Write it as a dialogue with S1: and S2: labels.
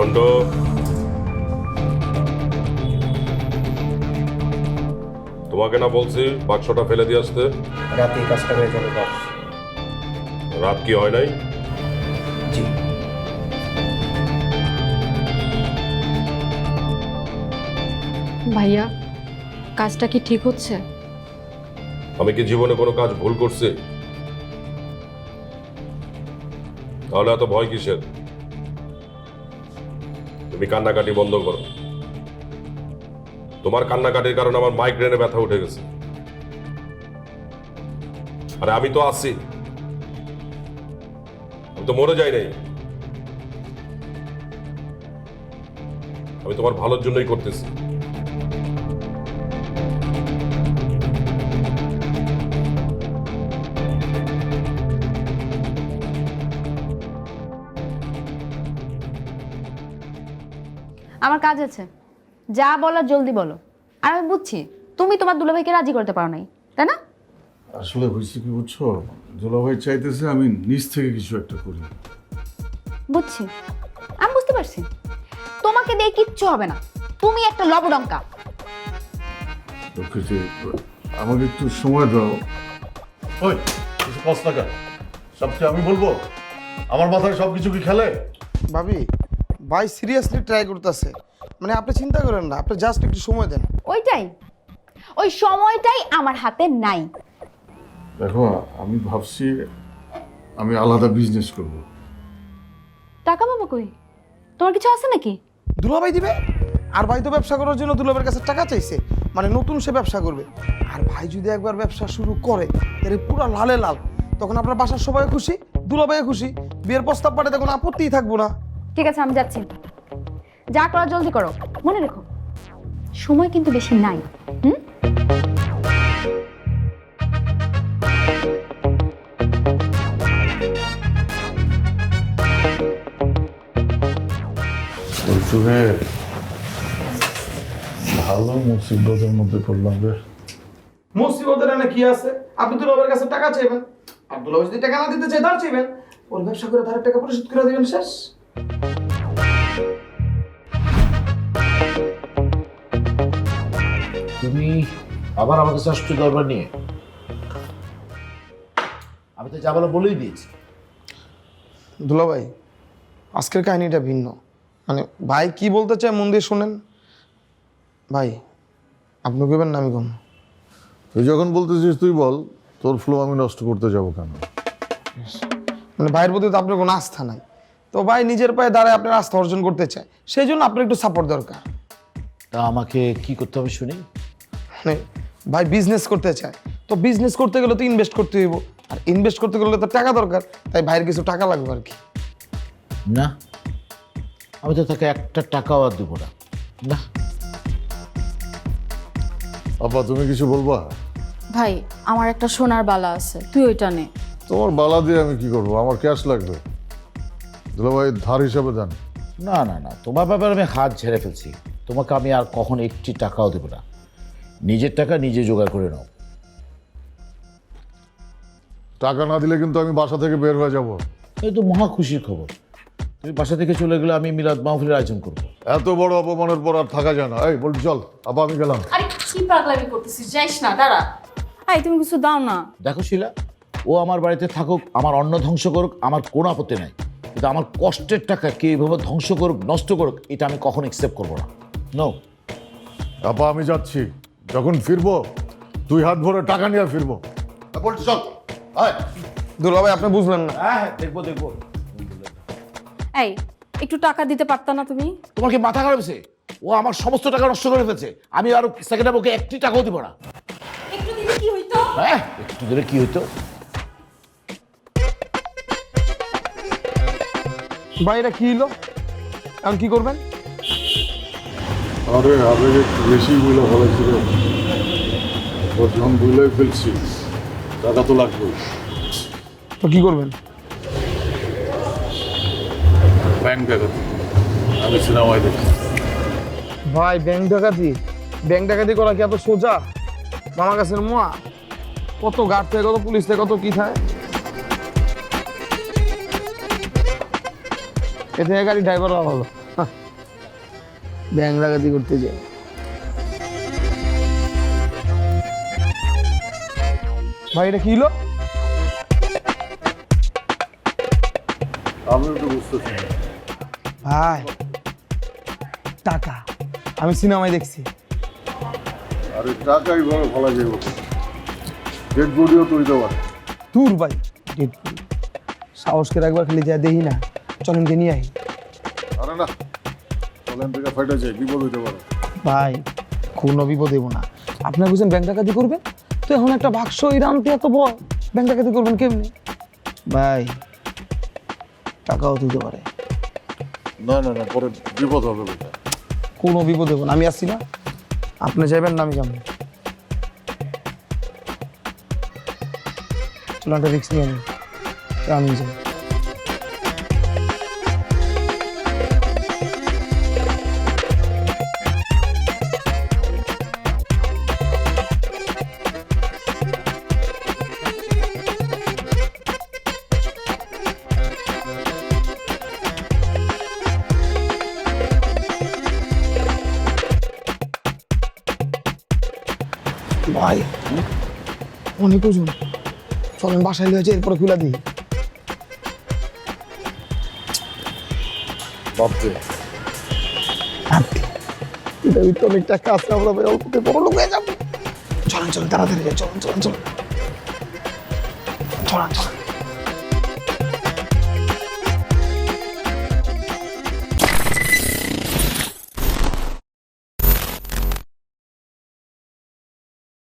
S1: ঝন্ড তোমাকে না বলছি বাক্সটা ফেলে দিয়ে আসতে।
S2: রাতে এই কাজটা হয়ে যাবে বস।
S1: রাত কি হয় নাই?
S2: জি।
S3: ভাইয়া কাজটা কি ঠিক হচ্ছে?
S1: আমি কি জীবনে কোনো কাজ ভুল করছি? তাহলে এত ভয় কিসের? তুমি কান্নাকাটি বন্ধ করো। তোমার কান্নাকাটির কারণে আমার মাইগ্রেনে ব্যথা উঠে গেছে। আরে আমি তো আছি। আমি তো মরে যাই নাই। আমি তোমার ভালোর জন্যই করতেছি।
S4: আমার কাজ আছে। যা বলার জলদি বলো। আর আমি বুঝছি তুমি তোমার দুলাভাইকে রাজি করতে পারো নাই তাই না?
S5: আসলে হয়েছে কি বুঝছ? দুলাভাই চাইতেছে আমি নিজ থেকে কিছু একটা করি।
S4: বুঝছি। আমি বুঝতে পারছি। তোমাকে দিয়ে কিচ্ছু হবে না। তুমি একটা লবডঙ্কা।
S5: যে আমাকে একটু সময় দাও। ওই কিছু টাকা সবচেয়ে আমি বলব? আমার মাথায় সব কিছু কি খেলে?
S6: ভাবি ভাই সিরিয়াসলি ট্রাই করতেছে। মানে আপনি চিন্তা করেন না আপনি জাস্ট একটু সময় দেন।
S4: ওইটাই। ওই সময়টাই আমার হাতে নাই।
S5: দেখো আমি ভাবছি আমি আলাদা বিজনেস করব।
S4: টাকা পাবো কই? তোমার কিছু আছে নাকি?
S6: দুলাভাই দিবে? আর ভাই তো ব্যবসা করার জন্য দুলাভাইয়ের কাছে টাকা চাইছে। মানে নতুন সে ব্যবসা করবে। আর ভাই যদি একবার ব্যবসা শুরু করে তাহলে পুরো লালে লাল। তখন আপনার বাসার সবাই খুশি দুলাভাই খুশি। বিয়ের প্রস্তাব পাঠাতে কোনো আপত্তিই থাকব না।
S4: ঠিক আছে আমি যাচ্ছি। যা করো জলদি করো। মনে রেখো। সময় কিন্তু বেশি নাই হুম?
S5: ভালো মুসিবতের মধ্যে পড়লাম রে।
S6: মুসিবতের এনে কি আছে? আপনি দুলাভাইয়ের কাছে টাকা চাইবেন। আর দুলাভাই যদি টাকা না দিতে চাই তার চাইবেন। ওর ব্যবসা করে তার টাকা পরিশোধ করে দিবেন শেষ।
S7: তুমি আবার আমার কাছে আসছো দরবার নিয়ে? আমি তো যা বলো বলেই দিয়েছি।
S6: দুলাভাই আজকের কাহিনীটা ভিন্ন। মানে ভাই কি বলতে চায় মন দিয়ে শোনেন। ভাই আপনি কইবেন না আমি কম
S5: তুই যখন বলতেছিস তুই বল তোর ফ্লো আমি নষ্ট করতে যাব কেন?
S6: মানে ভাইয়ের প্রতি তো আপনার কোনো আস্থা নাই। তো ভাই নিজের পায়ে দাঁড়ায় আপনার আস্থা অর্জন করতে চায় সেই জন্য আপনার একটু সাপোর্ট দরকার।
S7: তা আমাকে কি করতে হবে শুনি?
S6: মানে ভাই বিজনেস করতে চায় তো বিজনেস করতে গেলে তো ইনভেস্ট করতে হইব আর ইনভেস্ট করতে গেলে তো টাকা দরকার তাই ভাইয়ের কিছু টাকা লাগবে আর কি।
S7: না আমি তো তাকে একটা টাকাও আর দেবো না। না।
S5: আপা তুমি কিছু বলবা?
S3: ভাই আমার একটা সোনার বালা আছে তুই ওইটা নে।
S5: তোমার বালা দিয়ে আমি কি করব? আমার ক্যাশ লাগবে। দুলাভাই ধার হিসাবে দেন।
S7: না না না তোমার ব্যাপারে আমি হাত ঝেড়ে ফেলছি। তোমাকে আমি আর কখন একটি টাকাও দেবো না। নিজের টাকা নিজে জোগাড় করে নাও।
S5: টাকা না দিলে কিন্তু আমি বাসা থেকে বের হয়ে যাব।
S7: এই তো মহা খুশির খবর। তুমি বাসা থেকে চলে গেলে আমি মিলাদ মাহফিলের আয়োজন করব।
S5: এত বড় অপমানের পর আর থাকা যায় না। এই বল চল আবার আমি গেলাম।
S3: আরে কি পাগলামি করতেছিস? যাইস না দাঁড়া। এই তুমি কিছু দাও না।
S7: দেখো শিলা ও আমার বাড়িতে থাকুক আমার অন্ন ধ্বংস করুক আমার কোনো আপত্তি নাই। কিন্তু আমার কষ্টের টাকা কে এইভাবে ধ্বংস করুক নষ্ট করুক এটা আমি কখন অ্যাকসেপ্ট করব না। নো
S5: আপা আমি যাচ্ছি। যখন ফিরবো দুই হাত ভরে টাকা নিয়ে ফিরবো। বলছি চল।
S6: আপনি বুঝলেন না।
S7: হ্যাঁ হ্যাঁ দেখব দেখব।
S3: এই একটু টাকা দিতে পারতা না তুমি?
S7: তোমার কি মাথা খারাপ হয়েছে? ও আমার সমস্ত টাকা নষ্ট করে ফেলছে। আমি আর সেকেন্ডে ওকে একটি টাকাও দিব না।
S3: একটু দিলে কি হইতো?
S7: হ্যাঁ একটু দিলে কি হইতো?
S6: ভাই এটা কি হলো? এখন কি করবেন?
S5: আরে আবেগ একটু বেশি বুঝলে ভালো ছিল। এবার যখন বুঝলে ফেলছি। টাকা তো লাগবেই
S6: তো কি করবেন?
S5: ব্যাংক ডাকাতি। আমি সিনেমায় দেখি
S6: ভাই ব্যাংক ডাকাতি? ব্যাংক ডাকাতি করা কি এত সোজা? মামা গাছের মোয়া? কত গার্ড থেকে কত পুলিশ থেকে কত কি থাকে এতে গাড়ি ড্রাইভার ভালো। ব্যাংক ডাকাতি করতে যাই। ভাই এটা কি হলো?
S5: আমিও তো বুঝতেছি না।
S6: ভাই টাকা। আমি সিনেমায় দেখছি।
S5: আরে টাকাই বড় ভালো যাইব ডেড বডিও তো হইতে পারে
S6: দূর ভাই ডেডপুল সাহস করে একবার খালি যা দেখি না। চলেন কে নিয়ে আই।
S5: আরে না চলেন থেকে ফাইটা যায় বিপদ হইতে পারে।
S6: ভাই কোনো বিপদ দেবো না। আপনার বুঝছেন ব্যাংক ডাকাতি করবেন? তো এখন একটা বাক্স ইরানতে এত বল ব্যাংক ডাকাতি করবেন কেমনি? ভাই টাকাও দিতে পারে।
S5: না না না পরে বিপদ হবে বেটা
S6: কোনো বিপদ দেবো না। আমি আসছি না। আপনি যাবেন না আমি যাব। চলো একটা রিক্স নিয়ে আমি যাই ভাই। অনেক ওজন চলেন বাসায় লিয়েছে এরপরে খুলে দিই।
S5: বাপরে।
S6: ভাবতে এটা ভিতরে অনেক টাকা আছে আমরা ভাই অল্পতে বড় লোক হয়ে যাব। চলেন চলেন তাড়াতাড়ি চলেন চলেন চলেন। চলেন চলেন।